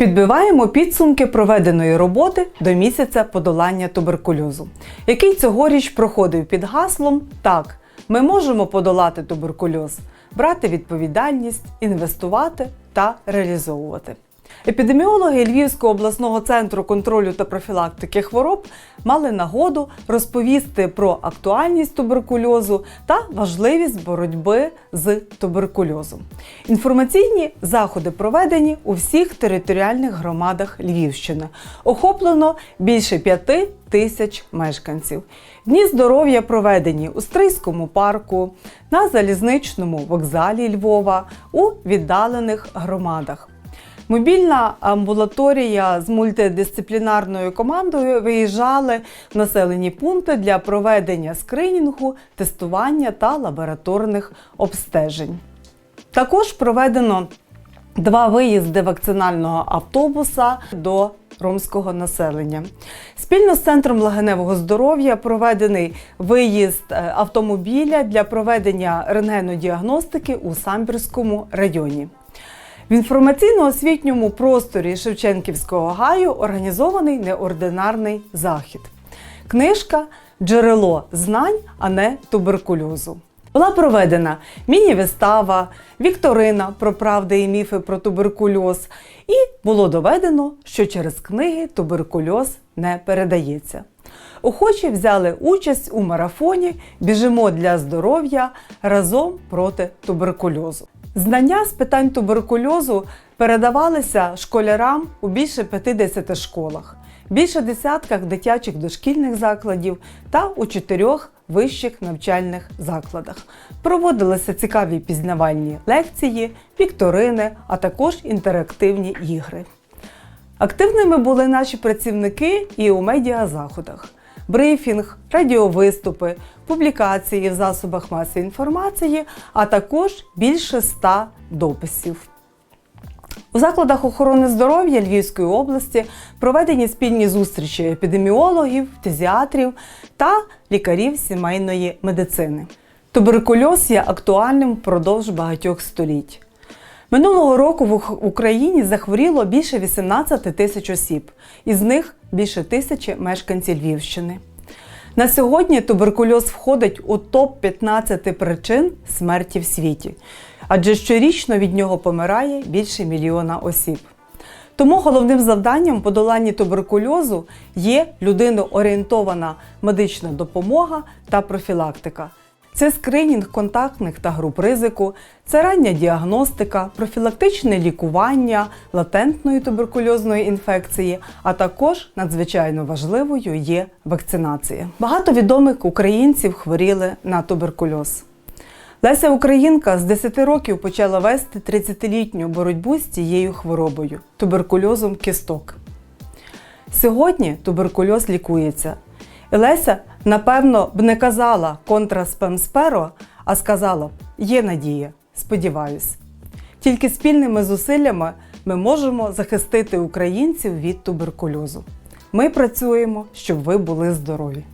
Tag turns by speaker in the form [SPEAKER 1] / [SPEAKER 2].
[SPEAKER 1] Підбиваємо підсумки проведеної роботи до місяця подолання туберкульозу, який цьогоріч проходив під гаслом Так, ми можемо подолати туберкульоз, брати відповідальність, інвестувати та реалізовувати. Епідеміологи Львівського обласного центру контролю та профілактики хвороб мали нагоду розповісти про актуальність туберкульозу та важливість боротьби з туберкульозом. Інформаційні заходи проведені у всіх територіальних громадах Львівщини. Охоплено більше п'яти тисяч мешканців. Дні здоров'я проведені у Стрийському парку, на залізничному вокзалі Львова, у віддалених громадах. Мобільна амбулаторія з мультидисциплінарною командою виїжджали в населені пункти для проведення скринінгу, тестування та лабораторних обстежень. Також проведено два виїзди вакцинального автобуса до ромського населення. Спільно з центром легеневого здоров'я проведений виїзд е, автомобіля для проведення рентгенодіагностики у Самбірському районі. В інформаційно-освітньому просторі Шевченківського гаю організований неординарний захід. Книжка Джерело знань, а не туберкульозу. Була проведена міні-вистава, вікторина про правди і міфи про туберкульоз, і було доведено, що через книги туберкульоз не передається. Охочі взяли участь у марафоні Біжимо для здоров'я разом проти туберкульозу. Знання з питань туберкульозу передавалися школярам у більше 50 школах, більше десятках дитячих дошкільних закладів та у чотирьох вищих навчальних закладах. Проводилися цікаві пізнавальні лекції, вікторини, а також інтерактивні ігри. Активними були наші працівники і у медіазаходах. Брифінг, радіовиступи, публікації в засобах масової інформації, а також більше ста дописів. У закладах охорони здоров'я Львівської області проведені спільні зустрічі епідеміологів, фтизіатрів та лікарів сімейної медицини. Туберкульоз є актуальним впродовж багатьох століть. Минулого року в Україні захворіло більше 18 тисяч осіб, із них більше тисячі мешканців Львівщини. На сьогодні туберкульоз входить у топ-15 причин смерті в світі, адже щорічно від нього помирає більше мільйона осіб. Тому головним завданням в подоланні туберкульозу є людиноорієнтована медична допомога та профілактика. Це скринінг контактних та груп ризику, це рання діагностика, профілактичне лікування латентної туберкульозної інфекції, а також надзвичайно важливою є вакцинація. Багато відомих українців хворіли на туберкульоз. Леся Українка з 10 років почала вести 30-літню боротьбу з цією хворобою туберкульозом кісток. Сьогодні туберкульоз лікується. Леся, напевно, б не казала контра спемсперо, а сказала б є надія, сподіваюсь. Тільки спільними зусиллями ми можемо захистити українців від туберкульозу. Ми працюємо, щоб ви були здорові.